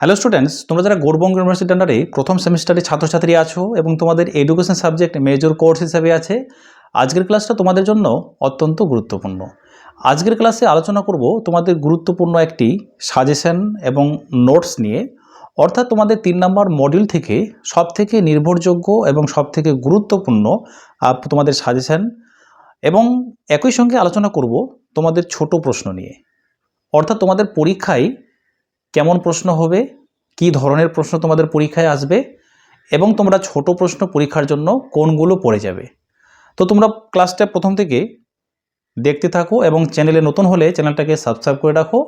Hello students তোমরা যারা Gour Banga university আন্ডারে প্রথম সেমিস্টারে ছাত্রছাত্রী আছো এবং তোমাদের এডুকেশন সাবজেক্ট মেজর কোর্স হিসেবে আছে, আজকের ক্লাসটা তোমাদের জন্য অত্যন্ত গুরুত্বপূর্ণ। আজকের ক্লাসে আলোচনা করব তোমাদের গুরুত্বপূর্ণ একটি সাজেশন এবং নোটস নিয়ে। অর্থাৎ তোমাদের তিন নম্বর মডিউল থেকে সবথেকে নির্ভরযোগ্য এবং সবথেকে গুরুত্বপূর্ণ তোমাদের সাজেশন এবং একই সঙ্গে আলোচনা করব তোমাদের ছোট প্রশ্ন নিয়ে। অর্থাৎ তোমাদের পরীক্ষায় কেমন প্রশ্ন হবে? কি ধরনের প্রশ্ন তোমাদের পরীক্ষায় আসবে? এবং তোমরা ছোট প্রশ্ন পরীক্ষার জন্য কোনগুলো পড়ে যাবে? তো তোমরা ক্লাসটা প্রথম থেকে দেখতে থাকো এবং চ্যানেলে নতুন হলে চ্যানেলটাকে সাবস্ক্রাইব করে রাখো।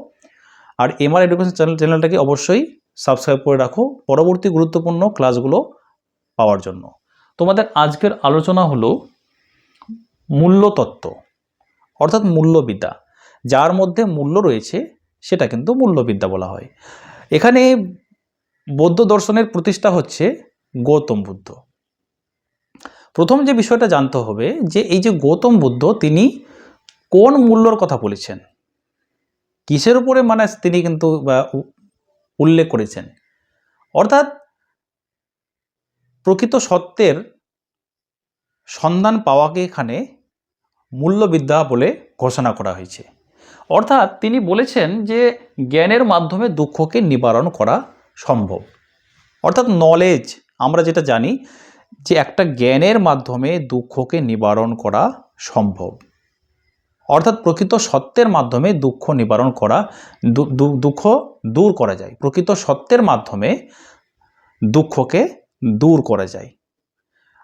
আর এমআর এডুকেশন চ্যানেল চ্যানেলটাকে অবশ্যই সাবস্ক্রাইব করে রাখো পরবর্তী গুরুত্বপূর্ণ ক্লাসগুলো পাওয়ার জন্য। তোমাদের আজকের আলোচনা হলো মূল্যতত্ত্ব, অর্থাৎ মূল্যবিদ্যা, যার মধ্যে মূল্য রয়েছে সেটা কিন্তু মূল্যবিদ্যা বলা হয়। এখানে বৌদ্ধ দর্শনের প্রতিষ্ঠা হচ্ছে গৌতম বুদ্ধ। প্রথম যে বিষয়টা জানতে হবে যে এই যে গৌতম বুদ্ধ, তিনি কোন মূল্যর কথা বলেছেন? কিসের উপরে মানে তিনি কিন্তু উল্লেখ করেছেন? অর্থাৎ প্রকৃত সত্যের সন্ধান পাওয়াকে এখানে মূল্যবিদ্যা বলে ঘোষণা করা হয়েছে। অর্থাৎ তিনি বলেছেন যে জ্ঞানের মাধ্যমে দুঃখকে নিবারণ করা সম্ভব। অর্থাৎ নলেজ আমরা যেটা জানি যে একটা জ্ঞানের মাধ্যমে দুঃখকে নিবারণ করা সম্ভব। অর্থাৎ প্রকৃত সত্যের মাধ্যমে দুঃখ নিবারণ করা দুঃখ দূর করা যায়। প্রকৃত সত্যের মাধ্যমে দুঃখকে দূর করা যায়।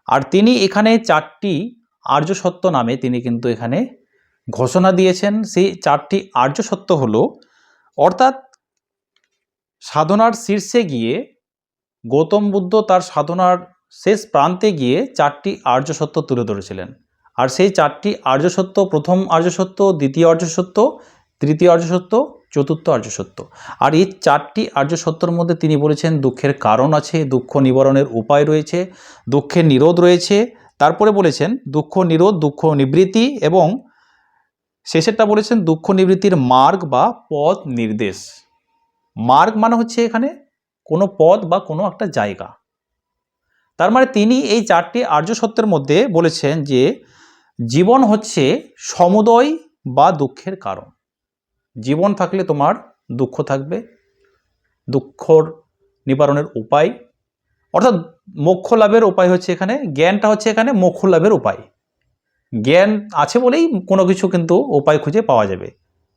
আর তিনি এখানে চারটি আর্য সত্য নামে তিনি কিন্তু এখানে ঘোষণা দিয়েছেন সেই চারটি আর্য সত্য হলো, অর্থাৎ সাধনার শীর্ষে গিয়ে, গৌতম বুদ্ধ তার সাধনার শেষ প্রান্তে গিয়ে চারটি আর্য সত্য তুলে ধরেছিলেন। আর সেই চারটি আর্য সত্য, প্রথম আর্য সত্য, দ্বিতীয় আর্য সত্য, তৃতীয় আর্য সত্য, চতুর্থ আর্য সত্য। আর এই চারটি আর্য সত্যর মধ্যে তিনি বলেছেন, দুঃখের কারণ আছে, দুঃখ নিবারণের উপায় রয়েছে, দুঃখের নিরোধ রয়েছে। তারপরে বলেছেন, দুঃখ নিরোধ, দুঃখ নিবৃত্তি এবং শেষেরটা বলেছেন দুঃখ নিবৃত্তির মার্গ বা পথ নির্দেশ। মার্গ মানে হচ্ছে এখানে কোনো পথ বা কোনো একটা জায়গা। তার মানে তিনি এই চারটি আর্য সত্যের মধ্যে বলেছেন যে জীবন হচ্ছে সমুদয় বা দুঃখের কারণ। জীবন থাকলে তোমার দুঃখ থাকবে, দুঃখর নিবারণের উপায়। অর্থাৎ মোক্ষ লাভের উপায় হচ্ছে এখানে, জ্ঞানটা হচ্ছে এখানে মোক্ষ লাভের উপায়। জ্ঞান আছে বলেই কোনো কিছু কিন্তু উপায় খুঁজে পাওয়া যাবে।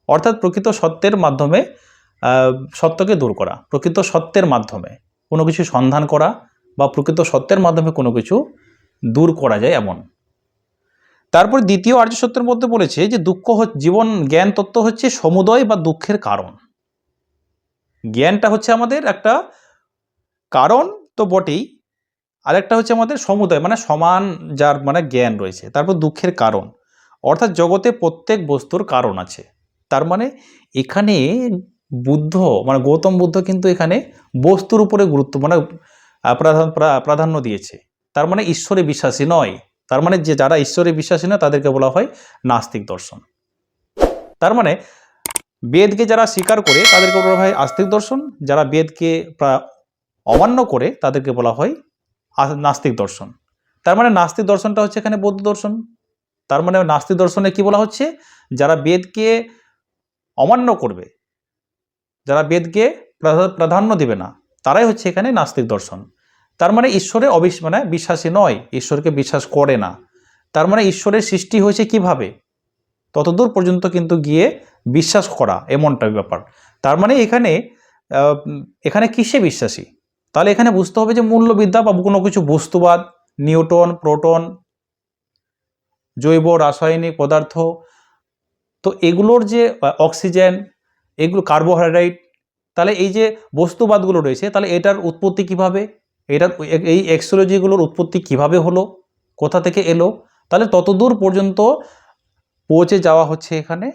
অর্থাৎ প্রকৃত সত্যের মাধ্যমে সত্যকে দূর করা, প্রকৃত সত্যের মাধ্যমে কোনো কিছু সন্ধান করা বা প্রকৃত সত্যের মাধ্যমে কোনো কিছু দূর করা যায় এমন। তারপর দ্বিতীয় আর্য সত্যের মধ্যে বলেছে যে দুঃখ জীবন, জ্ঞান, তত্ত্ব হচ্ছে সমুদয় বা দুঃখের কারণ। জ্ঞানটা হচ্ছে আমাদের একটা কারণ তো বটেই আরেকটা হচ্ছে আমাদের সমুদয় মানে সমান যার মানে জ্ঞান রয়েছে, তারপর দুঃখের কারণ। অর্থাৎ জগতে প্রত্যেক বস্তুর কারণ আছে। তার মানে এখানে বুদ্ধ মানে গৌতম বুদ্ধ কিন্তু এখানে বস্তুর উপরে গুরুত্ব মানে প্রাধান্য দিয়েছে। তার মানে ঈশ্বরে বিশ্বাসী নয়। তার মানে যে যারা ঈশ্বরে বিশ্বাসী নয়, তাদেরকে বলা হয় নাস্তিক দর্শন। তার মানে বেদকে যারা স্বীকার করে, তাদেরকে বলা হয় আস্তিক দর্শন। যারা বেদকে অমান্য করে, তাদেরকে বলা হয় নাস্তিক দর্শন। তার মানে নাস্তিক দর্শনটা হচ্ছে এখানে বৌদ্ধ দর্শন। তার মানে নাস্তিক দর্শনে কি বলা হচ্ছে? যারা বেদকে অমান্য করবে, যারা বেদকে প্রাধান্য দিবে না, তারাই হচ্ছে এখানে নাস্তিক দর্শন। তার মানে ঈশ্বরে অবিশ মানে বিশ্বাসী নয়, ঈশ্বরকে বিশ্বাস করে না। তার মানে ঈশ্বরের সৃষ্টি হয়েছে কীভাবে? ততদূর পর্যন্ত কিন্তু গিয়ে বিশ্বাস করা এমনটা ব্যাপার। তার মানে এখানে এখানে কিসে বিশ্বাসী? তাহলে এখানে বুঝতে হবে যে মূল্যবিদ্যা বা কোনো কিছু বস্তুবাদ, নিউটন, প্রোটন, জৈব রাসায়নিক পদার্থ, তো এগুলোর যে অক্সিজেন, এগুলো কার্বোহাইড্রেট, তাহলে এই যে বস্তুবাদগুলো রয়েছে, তাহলে এটার উৎপত্তি কীভাবে? এটার এই এক্সোলজিগুলোর উৎপত্তি কীভাবে হলো? কোথা থেকে এলো? তাহলে ততদূর পর্যন্ত পৌঁছে যাওয়া হচ্ছে এখানে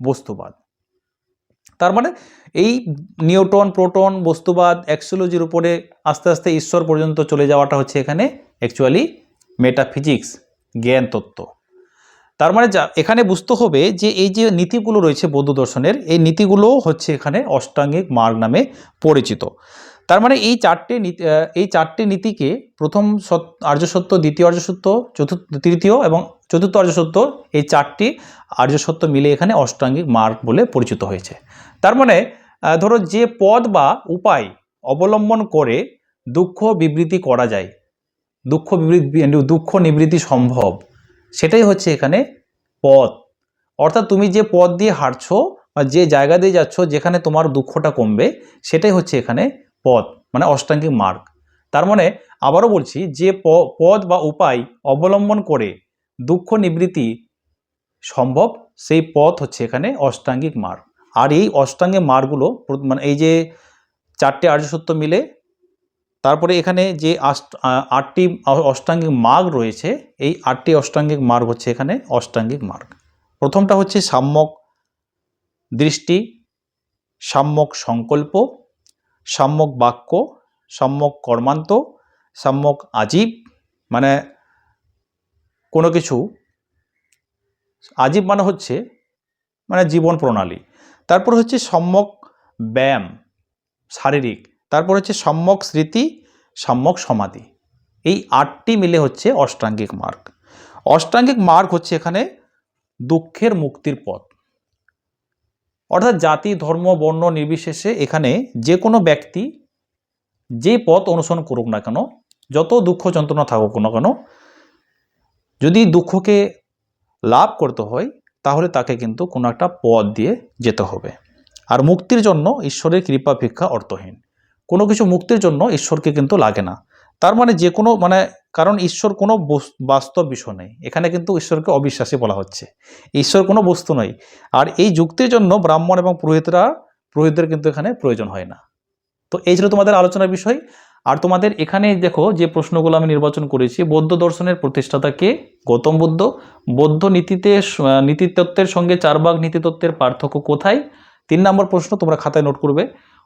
বস্তুবাদ। তার মানে এই নিউটন প্রোটন, বস্তুবাদ অ্যাক্সোলজির উপরে আস্তে আস্তে ঈশ্বর পর্যন্ত চলে যাওয়াটা হচ্ছে এখানে অ্যাকচুয়ালি মেটাফিজিক্স জ্ঞান তত্ত্ব। তার মানে যা, এখানে বুঝতে হবে যে এই যে নীতিগুলো রয়েছে বৌদ্ধ দর্শনের, এই নীতিগুলো হচ্ছে এখানে অষ্টাঙ্গিক মার্গ নামে পরিচিত। তার মানে এই চারটে এই চারটে নীতিকে প্রথম সত আর্য দ্বিতীয় আর্য সত্য চতুর্থ, তৃতীয় এবং চতুর্থ আর্য সত্য এই চারটি আর্য সত্য মিলে এখানে অষ্টাঙ্গিক মার্গ বলে পরিচিত হয়েছে। তার মানে ধরো যে পদ বা উপায় অবলম্বন করে দুঃখ বিবৃতি করা যায়, দুঃখ বিবৃতি দুঃখ নিবৃত্তি সম্ভব, সেটাই হচ্ছে এখানে পথ অর্থাৎ তুমি যে পথ দিয়ে হাঁটছো বা যে জায়গা দিয়ে যাচ্ছ যেখানে তোমার দুঃখটা কমবে, সেটাই হচ্ছে এখানে পথ মানে অষ্টাঙ্গিক মার্গ। তার মানে আবারও বলছি যে প- পথ বা উপায় অবলম্বন করে দুঃখ নিবৃত্তি সম্ভব, সেই পথ হচ্ছে এখানে অষ্টাঙ্গিক মার্গ। আর এই অষ্টাঙ্গিক মারগুলো মানে এই যে চারটে আর্য সত্য মিলে, তারপরে এখানে যে আটটি অষ্টাঙ্গিক মার্গ রয়েছে, এই আটটি অষ্টাঙ্গিক মার্গ হচ্ছে এখানে অষ্টাঙ্গিক মার্গ। প্রথমটা হচ্ছে সাম্যক দৃষ্টি, সাম্যক সংকল্প, সাম্যক বাক্য, সাম্যক কর্মান্ত, সাম্যক আজীব মানে কোনো কিছু, আজীব মানে হচ্ছে মানে জীবন প্রণালী। তারপর হচ্ছে সম্যক ব্যায়াম, শারীরিক। তারপর হচ্ছে সম্যক স্মৃতি, সম্যক সমাধি। এই আটটি মিলে হচ্ছে অষ্টাঙ্গিক মার্গ। অষ্টাঙ্গিক মার্গ হচ্ছে এখানে দুঃখের মুক্তির পথ। অর্থাৎ জাতি, ধর্ম, বর্ণ নির্বিশেষে এখানে যে কোনো ব্যক্তি যে পথ অনুসরণ করুক না কেন, যত দুঃখ যন্ত্রণা থাকুক না কেন, যদি দুঃখকে লাভ করতে হয় তাহলে তাকে কিন্তু কোনো একটা পথ দিয়ে যেতে হবে। আর মুক্তির জন্য ঈশ্বরের কৃপা ভিক্ষা অর্থহীন। কোনো কিছু মুক্তির জন্য ঈশ্বরকে কিন্তু লাগে না। তার মানে যে কোনো মানে কারণ ঈশ্বর কোনো বস- বাস্তব বিষয় নেই। এখানে কিন্তু ঈশ্বরকে অবিশ্বাসী বলা হচ্ছে। ঈশ্বর কোনো বস্তু নয়। আর এই যুক্তির জন্য ব্রাহ্মণ এবং পুরোহিতরা, পুরোহিতদের কিন্তু এখানে প্রয়োজন হয় না। তো এই ছিল তোমাদের আলোচনার বিষয়। আর তোমাদের এখানে দেখো যে প্রশ্নগুলো আমি নির্বাচন করেছি, বৌদ্ধ দর্শনের প্রতিষ্ঠাতা কে? গৌতম বুদ্ধ। বৌদ্ধ নীতিতে নীতিতত্ত্বের সঙ্গে চারবাগ নীতিতত্ত্বের পার্থক্য কোথায়? তিন নম্বর প্রশ্ন তোমরা খাতায় নোট করবে।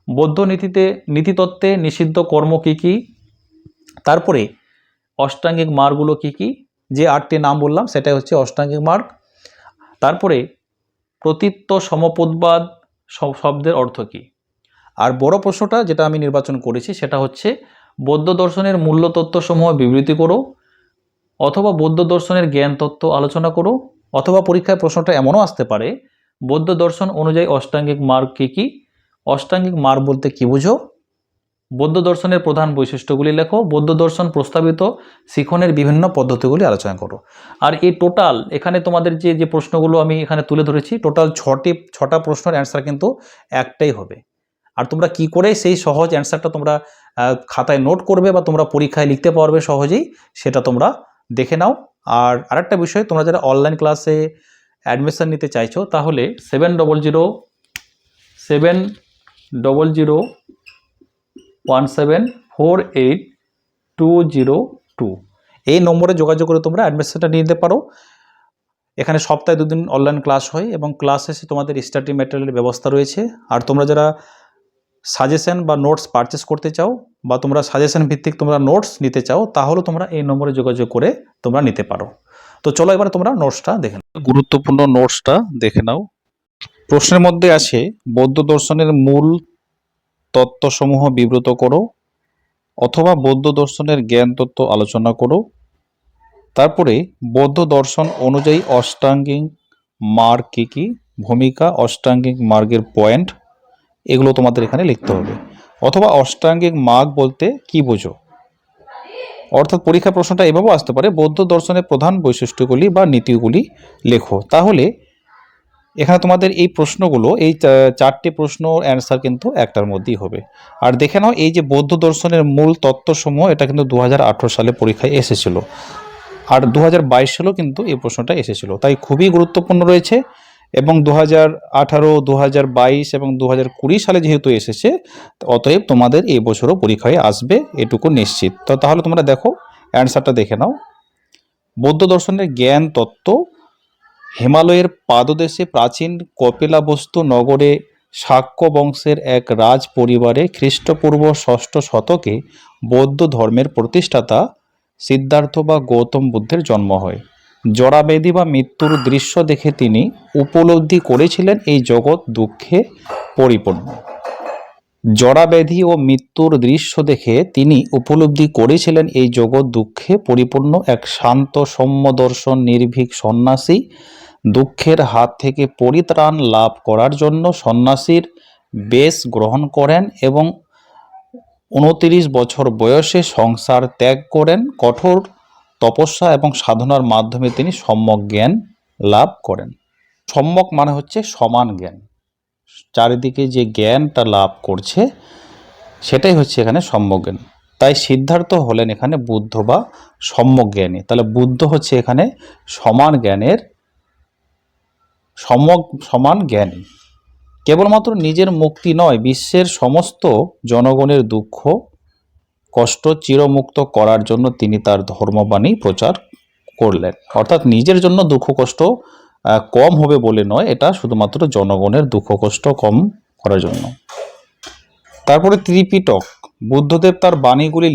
বৌদ্ধ নীতিতে, নীতিতত্ত্বে নিষিদ্ধ কর্ম কী কী? তারপরে অষ্টাঙ্গিক মার্গগুলো কী কী? যে আটটি নাম বললাম, সেটাই হচ্ছে অষ্টাঙ্গিক মার্গ। তারপরে প্রতীত্ব, সমপদবাদ শব্দের অর্থ কী? আর বড় প্রশ্নটা যেটা আমি নির্বাচন করেছি সেটা হচ্ছে, বৌদ্ধ দর্শনের মূল্য তত্ত্বসমূহ বিবৃতি করো অথবা বৌদ্ধ দর্শনের জ্ঞান তত্ত্ব আলোচনা করো অথবা পরীক্ষায় প্রশ্নটা এমনও আসতে পারে, বৌদ্ধ দর্শন অনুযায়ী অষ্টাঙ্গিক মার্গ কী কী? অষ্টাঙ্গিক মার্গ বলতে কী বুঝো? বৌদ্ধ দর্শনের প্রধান বৈশিষ্ট্যগুলি লেখো, বৌদ্ধ দর্শন প্রস্তাবিত শিখনের বিভিন্ন পদ্ধতিগুলি আলোচনা করো। আর এই টোটাল এখানে তোমাদের যে যে প্রশ্নগুলো আমি এখানে তুলে ধরেছি টোটাল ছটি, ছটা প্রশ্নের অ্যান্সার কিন্তু একটাই হবে। আর তোমরা কি করে সেই সহজ অ্যান্সারটা তোমরা খাতায় নোট করবে বা তোমরা পরীক্ষায় লিখতে পারবে সহজেই, সেটা তোমরা দেখে নাও। আর আরেকটা বিষয়, তোমরা যারা অনলাইন ক্লাসে অ্যাডমিশন নিতে চাইছো, তাহলে seven double zero seven double zero one seven four eight two zero two এই নম্বরে যোগাযোগ করে তোমরা অ্যাডমিশনটা নিয়ে নিতে পারো। এখানে সপ্তাহে দুদিন অনলাইন ক্লাস হয় এবং ক্লাস শেষে তোমাদের স্টাডি ম্যাটেরিয়ালের ব্যবস্থা রয়েছে। আর তোমরা যারা সাজেশন বা নোটস পারচেস করতে চাও বা তোমরা সাজেশন ভিত্তিক তোমরা নোটস নিতে চাও, তাহলে তোমরা এই নম্বরে যোগাযোগ করে তোমরা নিতে পারো। তো চলো এবার তোমরা নোটসটা দেখে নাও। গুরুত্বপূর্ণ নোটসটা দেখে নাও। প্রশ্নের মধ্যে আছে, বৌদ্ধ দর্শনের মূল তত্ত্বসমূহ বিব্রত করো অথবা বৌদ্ধ দর্শনের জ্ঞান তত্ত্ব আলোচনা করো। তারপরে বৌদ্ধ দর্শন অনুযায়ী অষ্টাঙ্গিক মার্গ কী কী? ভূমিকা, অষ্টাঙ্গিক মার্গের পয়েন্ট এগুলো তোমাদের এখানে লিখতে হবে। অথবা অষ্টাঙ্গিক মার্গ বলতে কি বোঝো? অর্থাৎ পরীক্ষা প্রশ্নটা এভাবেও আসতে পারে, বৌদ্ধ দর্শনের প্রধান বৈশিষ্ট্যগুলি বা নীতিগুলি লেখো। তাহলে এখানে তোমাদের এই প্রশ্নগুলো, এই চারটি প্রশ্ন অ্যান্সার কিন্তু একটার মধ্যেই হবে। আর দেখে নাও, এই যে বৌদ্ধ দর্শনের মূল তত্ত্বসমূহ, এটা কিন্তু দু হাজার আঠারো সালে পরীক্ষায় এসেছিল। আর দু হাজার বাইশ সালেও কিন্তু এই প্রশ্নটা এসেছিল। তাই খুবই গুরুত্বপূর্ণ রয়েছে। এবং দু হাজার আঠারো দু হাজার বাইশ এবং দু হাজার কুড়ি সালে যেহেতু এসেছে অতএব তোমাদের এই বছরও পরীক্ষায় আসবে এটুকু নিশ্চিত। তো তাহলে তোমরা দেখো, অ্যান্সারটা দেখে নাও। বৌদ্ধ দর্শনের জ্ঞান তত্ত্ব, হিমালয়ের পাদদেশে প্রাচীন কপিলাবস্তু নগরে শাক্য বংশের এক রাজ পরিবারে খ্রিস্টপূর্ব ষষ্ঠ শতকে বৌদ্ধ ধর্মের প্রতিষ্ঠাতা সিদ্ধার্থ বা গৌতম বুদ্ধের জন্ম হয়। জরাবেদি বা মৃত্যুর দৃশ্য দেখে তিনি উপলব্ধি করেছিলেন এই জগৎ দুঃখে পরিপূর্ণ। জরাব্যাধি ও মৃত্যুর দৃশ্য দেখে তিনি উপলব্ধি করেছিলেন এই জগৎ দুঃখে পরিপূর্ণ এক শান্ত সৌম্য দর্শন নির্ভীক সন্ন্যাসী। দুঃখের হাত থেকে পরিত্রাণ লাভ করার জন্য সন্ন্যাসীর বেশ গ্রহণ করেন এবং উনতিরিশ বছর বয়সে সংসার ত্যাগ করেন। কঠোর তপস্যা এবং সাধনার মাধ্যমে তিনি সম্যক জ্ঞান লাভ করেন। সম্যক মানে হচ্ছে সমান জ্ঞান। চারিদিকে যে জ্ঞানটা লাভ করছে, সেটাই হচ্ছে এখানে সম্যক জ্ঞান। তাই সিদ্ধার্থ হলেন এখানে বুদ্ধ বা সম্যক জ্ঞানী। তাহলে বুদ্ধ হচ্ছে এখানে সমান জ্ঞানের, সম্যক, সমান জ্ঞানী। কেবলমাত্র নিজের মুক্তি নয়, বিশ্বের সমস্ত জনগণের দুঃখ কষ্ট চিরমুক্ত করার জন্য তিনি তার ধর্মবাণী প্রচার করলেন। অর্থাৎ নিজের জন্য দুঃখ কষ্ট কম হবে বলে নয়, এটা শুধুমাত্র জনগণের দুঃখ কষ্ট কম করার জন্য। তারপরে ত্রিপিটক, বুদ্ধদেব তার বাণীগুলি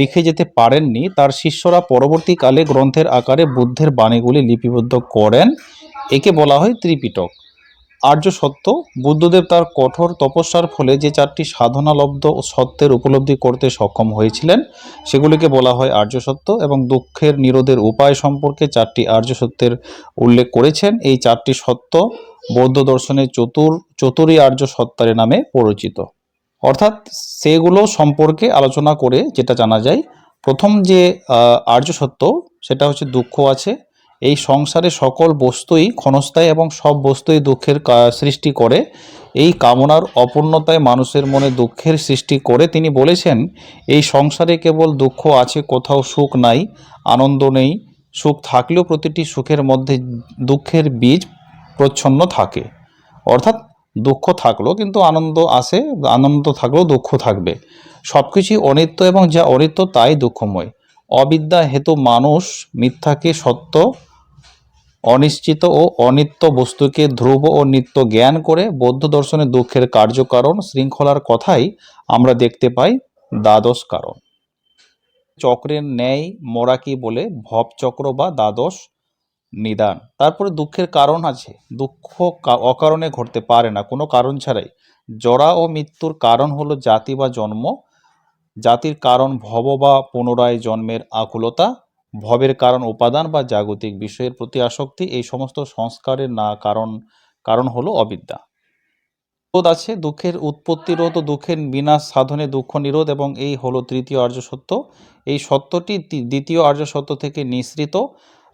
লিখে যেতে পারেননি, তার শিষ্যরা পরবর্তীকালে গ্রন্থের আকারে বুদ্ধের বাণীগুলি লিপিবদ্ধ করেন। একে বলা হয় ত্রিপিটক। আর্য সত্য, বুদ্ধদেব তার কঠোর তপস্যার ফলে যে চারটি সাধনালব্ধ ও সত্যের উপলব্ধি করতে সক্ষম হয়েছিলেন, সেগুলিকে বলা হয় আর্য সত্য এবং দুঃখের নিরোধের উপায় সম্পর্কে চারটি আর্য সত্যের উল্লেখ করেছেন। এই চারটি সত্য বৌদ্ধ দর্শনের চতুর, চতুরী আর্য সত্তারের নামে পরিচিত। অর্থাৎ সেগুলো সম্পর্কে আলোচনা করে যেটা জানা যায়, প্রথম যে আর্য সত্য, সেটা হচ্ছে দুঃখ আছে এই সংসারে সকল বস্তুই ক্ষণস্থায়ী এবং সব বস্তুই দুঃখের সৃষ্টি করে। এই কামনার অপূর্ণতায় মানুষের মনে দুঃখের সৃষ্টি করে। তিনি বলেছেন, এই সংসারে কেবল দুঃখ আছে, কোথাও সুখ নাই, আনন্দ নেই। সুখ থাকলেও প্রতিটি সুখের মধ্যে দুঃখের বীজ প্রচ্ছন্ন থাকে। অর্থাৎ দুঃখ থাকলেও কিন্তু আনন্দ আসে, আনন্দ থাকলেও দুঃখ থাকবে। সব কিছুই অনিত্য এবং যা অনিত্য তাই দুঃখময়। অবিদ্যা হেতু মানুষ মিথ্যাকে সত্য অনিশ্চিত ও অনিত্য বস্তুকে ধ্রুব ও নিত্য জ্ঞান করে বৌদ্ধ দর্শনে দুঃখের কার্যকারণ শৃঙ্খলার কথাই আমরা দেখতে পাই দ্বাদশ কারণ। চক্রের ন্যায় মোরাকি বলে ভবচক্র বা দ্বাদশ নিদান। তারপরে দুঃখের কারণ আছে। দুঃখ অকারণে ঘটতে পারে না, কোনো কারণ ছাড়াই। জরা ও মৃত্যুর কারণ হলো জাতি বা জন্ম। জাতির কারণ ভব বা পুনরায় জন্মের আকুলতা। ভবের কারণ উপাদান বা জাগতিক বিষয়ের প্রতি আসক্তি, এই সমস্ত সংস্কারের না কারণ কারণ হলো অবিদ্যা। রোধ আছে দুঃখের উৎপত্তি রোধ ও দুঃখের বিনাশ সাধনে দুঃখ নিরোধ এবং এই হলো তৃতীয় আর্য সত্য। এই সত্যটি দ্বিতীয় আর্য সত্য থেকে নিঃসৃত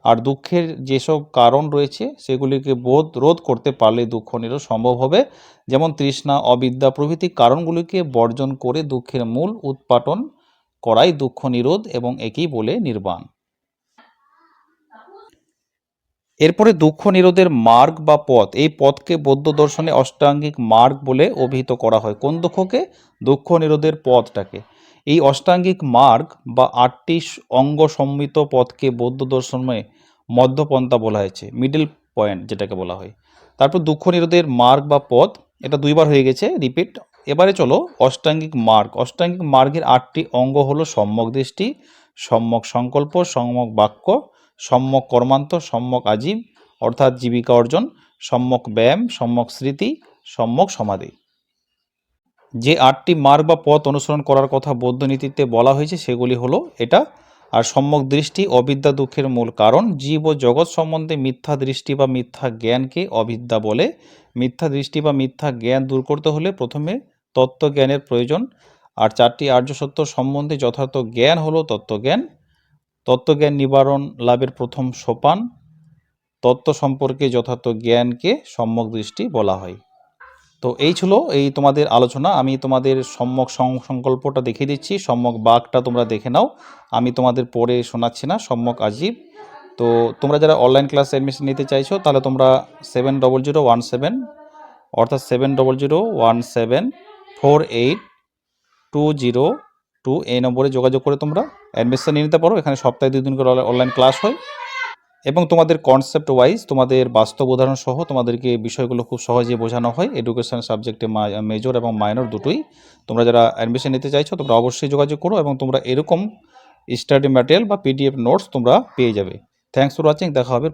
আর দুঃখের যেসব কারণ রয়েছে, সেগুলিকে বোধ, রোধ করতে পারলে দুঃখ নিরোধ সম্ভব হবে। যেমন তৃষ্ণা, অবিদ্যা প্রভৃতি কারণগুলিকে বর্জন করে দুঃখের মূল উৎপাটন করাই দুঃখ নিরোধ এবং একই বলে নির্বাণ। এরপরে দুঃখ নিরোধের মার্গ বা পথ, এই পথকে বৌদ্ধ দর্শনে অষ্টাঙ্গিক মার্গ বলে অভিহিত করা হয়। কোন দুঃখকে? দুঃখ নিরোধের পথটাকে। এই অষ্টাঙ্গিক মার্গ বা আটটি অঙ্গ সম্মিত পথকে বৌদ্ধ দর্শনে মধ্যপন্থা বলা হয়েছে মিডল পয়েন্ট যেটাকে বলা হয়। তারপর দুঃখ নিরোধের মার্গ বা পথ, এটা দুইবার হয়ে গেছে রিপিট এবারে চলো অষ্টাঙ্গিক মার্গ। অষ্টাঙ্গিক মার্গের আটটি অঙ্গ হলো সম্যক দৃষ্টি, সম্যক সংকল্প, সম্যক বাক্য সম্যক কর্মান্ত, সম্যক আজীব, অর্থাৎ জীবিকা অর্জন, সম্যক ব্যায়াম, সম্যক স্মৃতি, সম্যক সমাধি। যে আটটি মার্গ বা পথ অনুসরণ করার কথা বৌদ্ধ নীতিতে বলা হয়েছে, সেগুলি হলো এটা, আর সম্যক দৃষ্টি অবিদ্যা দুঃখের মূল কারণ, জীব ও জগৎ সম্বন্ধে মিথ্যা দৃষ্টি বা মিথ্যা জ্ঞানকে অবিদ্যা বলে। মিথ্যা দৃষ্টি বা মিথ্যা জ্ঞান দূর করতে হলে প্রথমে তত্ত্বজ্ঞানের প্রয়োজন, আর চারটি আর্য সত্য সম্বন্ধে যথার্থ জ্ঞান হলো তত্ত্বজ্ঞান। তত্ত্বজ্ঞান নিবারণ লাভের প্রথম সোপান, তত্ত্ব সম্পর্কে যথার্থ জ্ঞানকে সম্যক দৃষ্টি বলা হয়। তো এই ছিল এই তোমাদের আলোচনা। আমি তোমাদের সম্যক সংকল্পটা দেখিয়ে দিচ্ছি। সম্যক বাঘটা তোমরা দেখে নাও। আমি তোমাদের পড়ে শোনাচ্ছি না, সম্যক আজীব। তো তোমরা যারা অনলাইন ক্লাস অ্যাডমিশন নিতে চাইছো, তাহলে তোমরা seven double zero one seven অর্থাৎ seven double zero one seven four eight two zero two এই নম্বরে যোগাযোগ করে তোমরা অ্যাডমিশন নিয়ে নিতে পারো। এখানে সপ্তাহে দুই দিন করে অনলাইন ক্লাস হয়। এবং তোমাদের কনসেপ্ট ওয়াইজ তোমাদের বাস্তব উদাহরণ সহ তোমাদেরকে বিষয়গুলো খুব সহজে বোঝানো হয়। এডুকেশন সাবজেক্টে মেজর এবং মাইনর দুটোই। তোমরা যারা অ্যাডমিশন নিতে চাইছো, তোমরা অবশ্যই যোগাযোগ করো এবং তোমরা এরকম স্টাডি ম্যাটেরিয়াল বা পিডিএফ নোটস তোমরা পেয়ে যাবে। থ্যাংকস ফর ওয়াচিং দেখা হবে